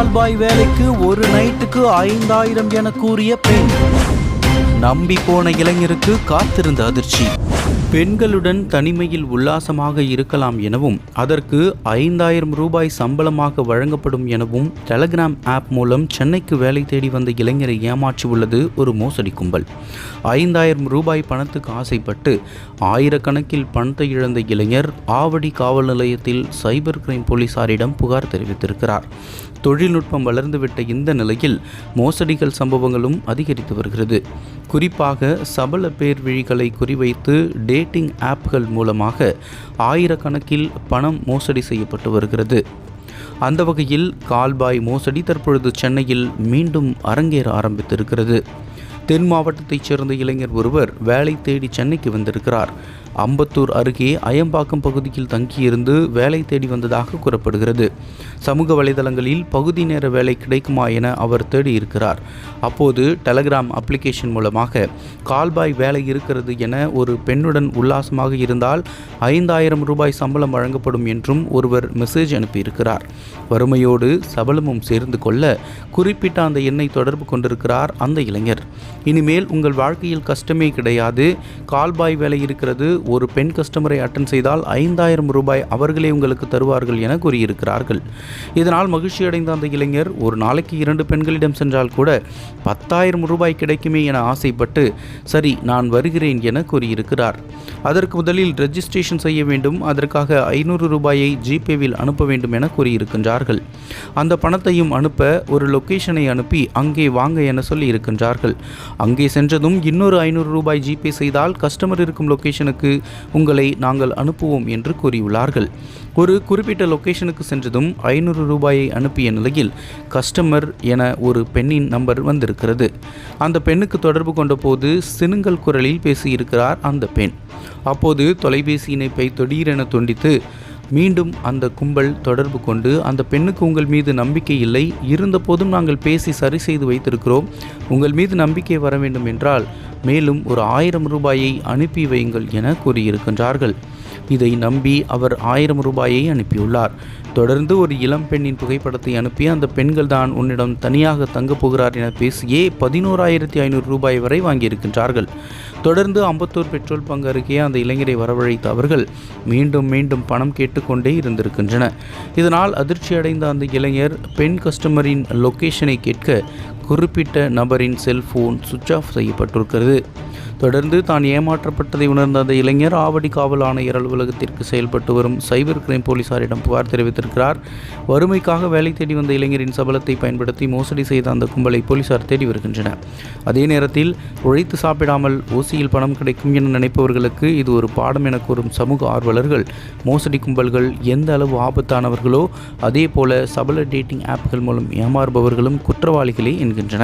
கால்பாய் வேலைக்கு ஒரு நைட்டுக்கு ஐந்தாயிரம் என கூறிய பெண். நம்பி போன இளைஞருக்கு காத்திருந்த அதிர்ச்சி. பெண்களுடன் தனிமையில் உல்லாசமாக இருக்கலாம் எனவும் அதற்கு ஐந்தாயிரம் ரூபாய் சம்பளமாக வழங்கப்படும் எனவும் டெலகிராம் ஆப் மூலம் சென்னைக்கு வேலை தேடி வந்த இளைஞரை ஏமாற்றியுள்ளது ஒரு மோசடி கும்பல். ஐந்தாயிரம் ரூபாய் பணத்துக்கு ஆசைப்பட்டு ஆயிரக்கணக்கில் பணத்தை இழந்த இளைஞர் ஆவடி காவல் நிலையத்தில் சைபர் கிரைம் போலீசாரிடம் புகார் தெரிவித்திருக்கிறார். தொழில்நுட்பம் வளர்ந்துவிட்ட இந்த நிலையில் மோசடிகள் சம்பவங்களும் அதிகரித்து வருகிறது. குறிப்பாக சபல பேர் விழிகளை குறிவைத்து டேட்டிங் ஆப்கள் மூலமாக ஆயிரக்கணக்கில் பணம் மோசடி செய்யப்பட்டு வருகிறது. அந்த வகையில் கால்பாய் மோசடி தற்பொழுது சென்னையில் மீண்டும் அரங்கேற ஆரம்பித்திருக்கிறது. தென் மாவட்டத்தைச் சேர்ந்த இளைஞர் ஒருவர் வேலை தேடி சென்னைக்கு வந்திருக்கிறார். அம்பத்தூர் அருகே அயம்பாக்கம் பகுதியில் தங்கியிருந்து வேலை தேடி வந்ததாக கூறப்படுகிறது. சமூக வலைதளங்களில் பகுதி நேர வேலை கிடைக்குமா என அவர் தேடி இருக்கிறார். அப்போது டெலகிராம் அப்ளிகேஷன் மூலமாக கால்பாய் வேலை இருக்கிறது என ஒரு பெண்ணுடன் உல்லாசமாக இருந்தால் ஐந்தாயிரம் ரூபாய் சம்பளம் வழங்கப்படும் என்றும் ஒருவர் மெசேஜ் அனுப்பியிருக்கிறார். வறுமையோடு சபலமும் சேர்ந்து கொள்ள குறிப்பிட்ட அந்த எண்ணை தொடர்பு கொண்டிருக்கிறார் அந்த இளைஞர். இனிமேல் உங்கள் வாழ்க்கையில் கஷ்டமே கிடையாது. கால்பாய் வேலை இருக்கிறது ஒரு பெண் கஸ்டமரை அட்டன் செய்தால் ஐந்தாயிரம் ரூபாய் அவர்களே உங்களுக்கு தருவார்கள் என கூறியிருக்கிறார்கள். இதனால் மகிழ்ச்சியடைந்த அந்த இளைஞர் ஒரு நாளைக்கு இரண்டு பெண்களிடம் சென்றால் கூட பத்தாயிரம் ரூபாய் கிடைக்குமே என ஆசைப்பட்டு சரி நான் வருகிறேன் என கூறியிருக்கிறார். அதற்கு முதலில் ரெஜிஸ்ட்ரேஷன் செய்ய வேண்டும். அதற்காக ஐநூறு ரூபாயை ஜிபேவில் அனுப்ப வேண்டும் என கூறியிருக்கின்றார்கள். அந்த பணத்தையும் அனுப்ப ஒரு லொக்கேஷனை அனுப்பி அங்கே வாங்க என சொல்லி இருக்கின்றார்கள் அங்கே சென்றதும் இன்னொரு ஐநூறு ரூபாய் ஜிபே செய்தால் கஸ்டமர் இருக்கும் லொக்கேஷனுக்கு லொகேஷனுக்கு உங்களை நாங்கள் அனுப்புவோம் என்று கூறியுள்ளார்கள். ஒரு குறிப்பிட்ட லொகேஷனுக்கு சென்றதும் ஐநூறு ரூபாயை அனுப்பிய நிலையில் கஸ்டமர் என ஒரு பெண்ணின் நம்பர் வந்திருக்கிறது. அந்த பெண்ணுக்கு தொடர்பு கொண்ட போது சினுங்கல் குரலில் பேசியிருக்கிறார் அந்த பெண். அப்போது தொலைபேசி இணைப்பை திடீரென துண்டித்து மீண்டும் அந்த கும்பல் தொடர்பு கொண்டு அந்த பெண்ணுக்கு உங்கள் மீது நம்பிக்கை இல்லை இருந்தபோதும் நாங்கள் பேசி சரி செய்து வைத்திருக்கிறோம். உங்கள் மீது நம்பிக்கை வர வேண்டும் என்றால் மேலும் ஒரு ஆயிரம் ரூபாயை அனுப்பி வையுங்கள் என கூறியிருக்கின்றார்கள். இதை நம்பி அவர் ஆயிரம் ரூபாயை அனுப்பியுள்ளார். தொடர்ந்து ஒரு இளம் பெண்ணின் புகைப்படத்தை அனுப்பி அந்த பெண்கள் தான் உன்னிடம் தனியாக தங்கப் போகிறார் என பேசியே பதினோராயிரத்தி ஐநூறு ரூபாய் வரை வாங்கியிருக்கின்றார்கள். தொடர்ந்து அம்பத்தூர் பெட்ரோல் பங்கு அருகே அந்த இளைஞரை வரவழைத்த அவர்கள் மீண்டும் மீண்டும் பணம் கேட்டுக்கொண்டே இருந்திருக்கின்றன இதனால் அதிர்ச்சியடைந்த அந்த இளைஞர் பெண் கஸ்டமரின் லொக்கேஷனை கேட்க குறிப்பிட்ட நபரின் செல்போன் சுவிட்ச் ஆஃப் செய்யப்பட்டிருக்கிறது. தொடர்ந்து தான் ஏமாற்றப்பட்டதை உணர்ந்த அந்த இளைஞர் ஆவடி காவல் ஆணையர் அலுவலகத்திற்கு செயல்பட்டு வரும் சைபர் கிரைம் போலீசாரிடம் புகார் தெரிவித்திருக்கிறார். வறுமைக்காக வேலை தேடி வந்த இளைஞரின் சபலத்தை பயன்படுத்தி மோசடி செய்த அந்த கும்பலை போலீசார் தேடி வருகின்றனர். அதே நேரத்தில் உழைத்து சாப்பிடாமல் ஓசியில் பணம் கிடைக்கும் என நினைப்பவர்களுக்கு இது ஒரு பாடம் என கூறும் சமூக ஆர்வலர்கள் மோசடி கும்பல்கள் எந்த அளவு ஆபத்தானவர்களோ அதே போல சபல டேட்டிங் ஆப்கள் மூலம் ஏமாறுபவர்களும் குற்றவாளிகளே என்கின்றனர்